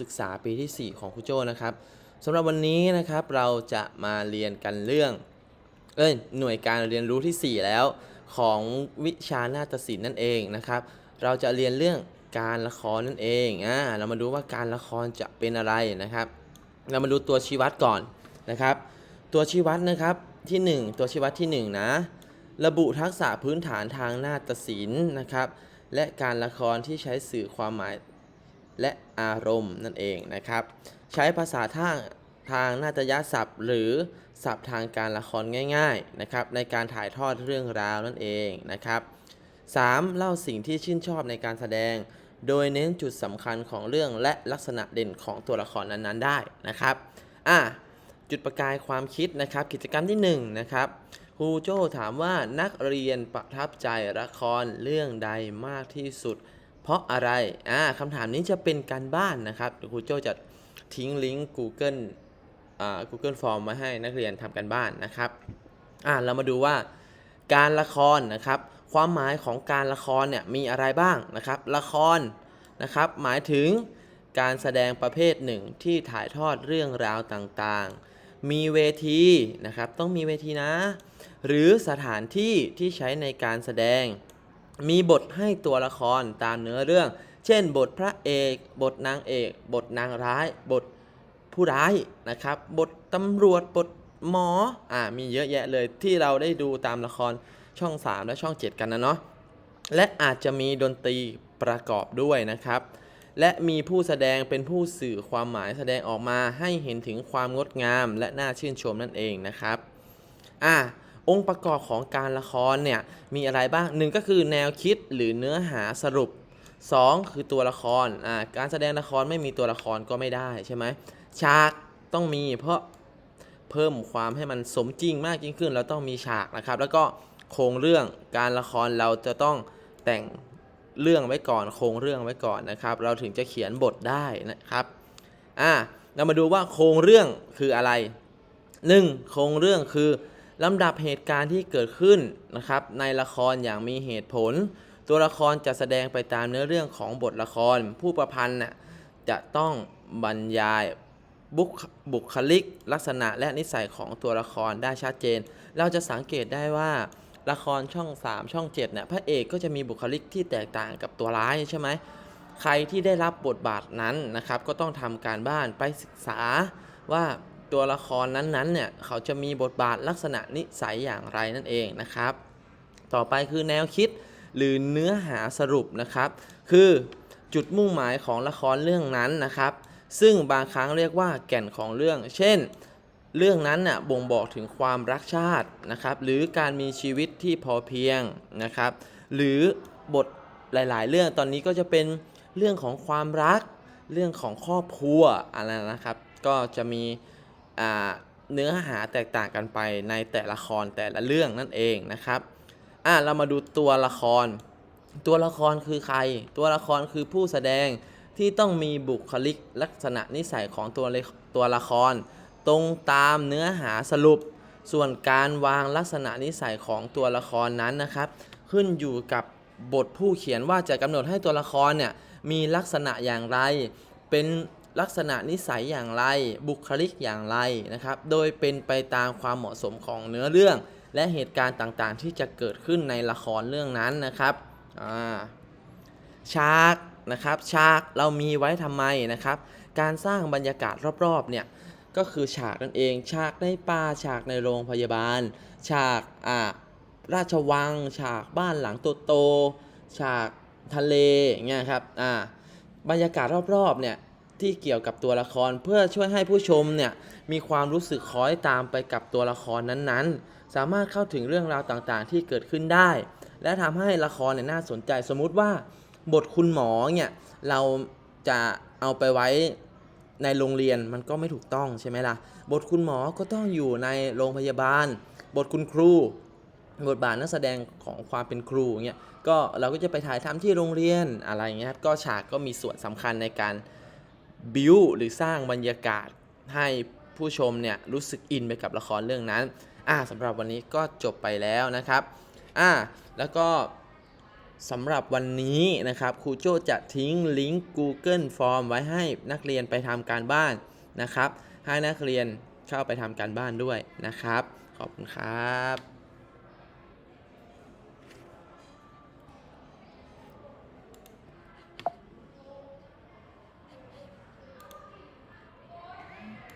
ศึกษาปีที่ 4 ของครูโจ้นะครับสำหรับวันนี้นะครับเราจะมาเรียนกันเรื่องเอ้ยหน่วยการเรียนรู้ที่ 4 แล้วของวิชานาฏศิลป์นั่นเองนะครับ เราจะเรียนเรื่องการละครนั่นเองอ่าเรามาดูว่าการละครจะเป็นอะไรนะครับ เรามาดูตัวชี้วัดก่อนนะครับ ตัวชี้วัดนะครับที่ 1 ตัวชี้วัดที่ 1 นะ ระบุทักษะพื้นฐานทางนาฏศิลป์นะครับ และการละครที่ใช้สื่อความหมาย และอารมณ์นั่นเองนะครับ ใช้ภาษาทางทางนาฏยศัพท์ หรือศัพท์ทางการละครง่ายๆนะครับในการถ่ายทอดเรื่องราวนั่นเองนะครับ 3. เล่าสิ่งที่ชื่นชอบในการแสดง โดยเน้นจุดสำคัญของเรื่องและลักษณะเด่นของตัวละครนั้นๆ ได้นะครับอะจุดประกายความคิดนะครับ กิจกรรมที่1นะครับครูโจถามว่านักเรียนประทับใจละครเรื่องใดมากที่สุด เพราะอะไรอ่าคำถามนี้จะเป็นการบ้านนะครับครูโจจะทิ้งลิงก์ Google อ่า Google Form มาให้นักเรียนทำกันบ้านนะครับอ่าเรามาดูว่าการละครนะครับ ความหมายของการละครเนี่ยมีอะไรบ้างนะครับ ละครนะครับ หมายถึงการแสดงประเภทหนึ่งที่ถ่ายทอดเรื่องราวต่างๆ มีเวทีนะครับ ต้องมีเวทีนะ หรือสถานที่ที่ใช้ในการแสดง มีบทให้ตัวละครตามเนื้อเรื่อง เช่น บทพระเอก บทนางเอก บทนางร้าย บทผู้ร้ายนะครับ บทตำรวจ บทหมอ อ่า มีเยอะแยะเลยที่เราได้ดูตามละครช่อง 3 และช่อง 7 กันนะเนาะ และอาจจะมีดนตรีประกอบด้วยนะครับ และมีผู้แสดงเป็นผู้สื่อความหมายแสดงออกมาให้เห็นถึงความงดงามและน่าชื่นชมนั่นเองนะครับ อะ องค์ประกอบของการละครเนี่ยมีอะไรบ้างหนึ่งก็คือแนวคิดหรือเนื้อหาสรุป 2 คือตัวละครอ่าการแสดงละครไม่มีตัวละครก็ไม่ได้ใช่ไหมฉากต้องมีเพราะเพิ่มความให้มันสมจริงมากยิ่งขึ้น เราต้องมีฉากนะครับ แล้วก็โครงเรื่องการละครเราจะต้องแต่งเรื่องไว้ก่อนโครงเรื่องไว้ก่อนนะครับ เราถึงจะเขียนบทได้นะครับอ่าเรามาดูว่าโครงเรื่องคืออะไร 1. โครงเรื่องคือ ลำดับเหตุการณ์ที่เกิดขึ้นนะครับในละครอย่างมีเหตุผล ตัวละครจะแสดงไปตามเนื้อเรื่องของบทละคร ผู้ประพันธ์น่ะจะต้องบรรยายบุคบุคลิก ลักษณะและนิสัยของตัวละครได้ชัดเจน เราจะสังเกตได้ว่าละครช่อง 3 ช่อง7เนี่ยพระเอกก็จะมีบุคลิกที่แตกต่างกับตัวร้ายใช่ไหมใครที่ได้รับบทบาทนั้นนะครับ ก็ต้องทำการบ้านไปศึกษาว่า ตัวละครนั้นๆเนี่ยเขาจะมีบทบาทลักษณะนิสัยอย่างไรนั่นเองนะครับ ต่อไปคือแนวคิดหรือเนื้อหาสรุปนะครับ คือจุดมุ่งหมายของละครเรื่องนั้นนะครับ ซึ่งบางครั้งเรียกว่าแก่นของเรื่อง เช่น เรื่องนั้นน่ะบ่งบอกถึงความรักชาตินะครับหรือการมีชีวิตที่พอเพียงนะครับ หรือบทหลาย ๆ เรื่องตอนนี้ก็จะเป็นเรื่องของความรักเรื่องของครอบครัวอะไรนะครับ ก็จะมี เนื้อหาแตกต่างกันไปในแต่ละครแต่ละเรื่องนั่นเองนะครับอะเรามาดูตัวละคร ตัวละครคือใคร ตัวละครคือผู้แสดงที่ต้องมีบุคลิกลักษณะนิสัยของตัวตัวละคร ตรงตามเนื้อหาสรุป ส่วนการวางลักษณะนิสัยของตัวละครนั้นนะครับ ขึ้นอยู่กับบทผู้เขียนว่าจะกำหนดให้ตัวละครเนี่ยมีลักษณะอย่างไร เป็น ลักษณะนิสัยอย่างไร บุคลิกอย่างไรนะครับ โดยเป็นไปตามความเหมาะสมของเนื้อเรื่อง และเหตุการณ์ต่างๆ ที่จะเกิดขึ้นในละครเรื่องนั้นนะครับฉากนะครับฉากเรามีไว้ทำไมนะครับ การสร้างบรรยากาศรอบๆเนี่ยก็คือฉากนั่นเอง ฉากในป่าฉากในโรงพยาบาล ฉากอ่าราชวัง ฉากบ้านหลังโตๆฉากทะเลเงี้ยครับอ่าบรรยากาศรอบๆเนี่ย ที่เกี่ยวกับตัวละครเพื่อช่วยให้ผู้ชมเนี่ยมีความรู้สึกคล้อยตามไปกับตัวละครนั้นๆ สามารถเข้าถึงเรื่องราวต่างๆ ที่เกิดขึ้นได้ และทำให้ละครเนี่ยน่าสนใจสมมุติว่า บทคุณหมอเนี่ยเราจะเอาไปไว้ในโรงเรียนมันก็ไม่ถูกต้องใช่ไหมล่ะ บทคุณหมอก็ต้องอยู่ในโรงพยาบาล บทคุณครู บทบาทนักแสดงของความเป็นครูเงี้ยก็เราก็จะไปถ่ายทำที่โรงเรียนอะไรเงี้ยก็ฉากก็มีส่วนสำคัญในการ บิวหรือสร้างบรรยากาศให้ผู้ชมเนี่ยรู้สึกอินไปกับละครเรื่องนั้น อ่าสำหรับวันนี้ก็จบไปแล้วนะครับ อ่าแล้วก็สำหรับวันนี้นะครับครูโจ้จะทิ้งลิงก์ Google Form ไว้ให้นักเรียนไปทำการบ้านนะครับ ให้นักเรียนเข้าไปทำการบ้านด้วยนะครับ ขอบคุณครับ